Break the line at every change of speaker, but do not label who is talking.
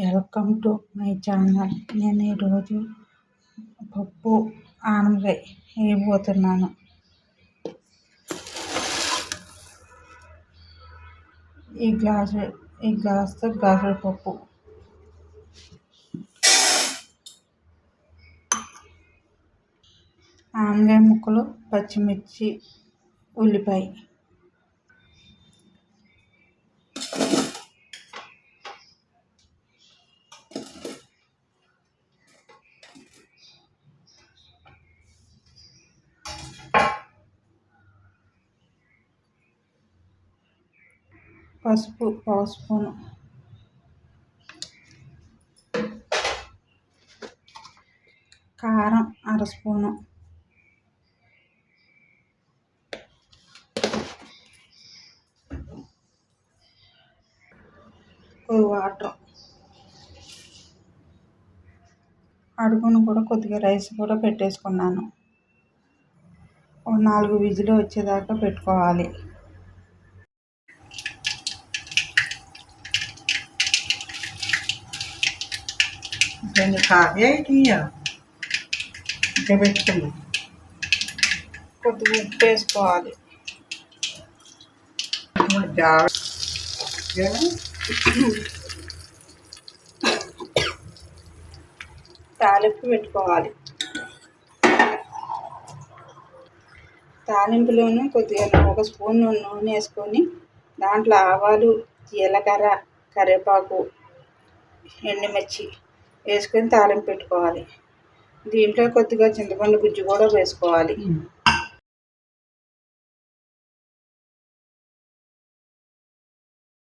Welcome to my channel. నేను ఈరోజు పప్పు ఆనపకాయ వేయబోతున్నాను ఈ గ్లాసు ఈ గ్లాస్తో గ్లాసు పప్పు. ఆనపకాయ ముక్కలు పచ్చిమిర్చి ఉల్లిపాయ. పసుపు పావు స్పూను. కారం అర స్పూను. వాటర్. అడుగును కూడా కొద్దిగా రైస్ కూడా పెట్టేసుకున్నాను. ఒక నాలుగు విజులు వచ్చేదాకా పెట్టుకోవాలి.
దీన్ని కాగే ఇంకా పెట్టుకుంది
కొద్దిగా ఉప్పు వేసుకోవాలి తాలింపు పెట్టుకోవాలి. తాలింపులోనూ కొద్దిగా ఒక స్పూన్ నూనె వేసుకొని దాంట్లో ఆవాలు జీలకర్ర కరివేపాకు ఎండుమిర్చి వేసుకొని తాలింపు పెట్టుకోవాలి. దీంట్లో కొద్దిగా చింతపండు గుజ్జు కూడా వేసుకోవాలి.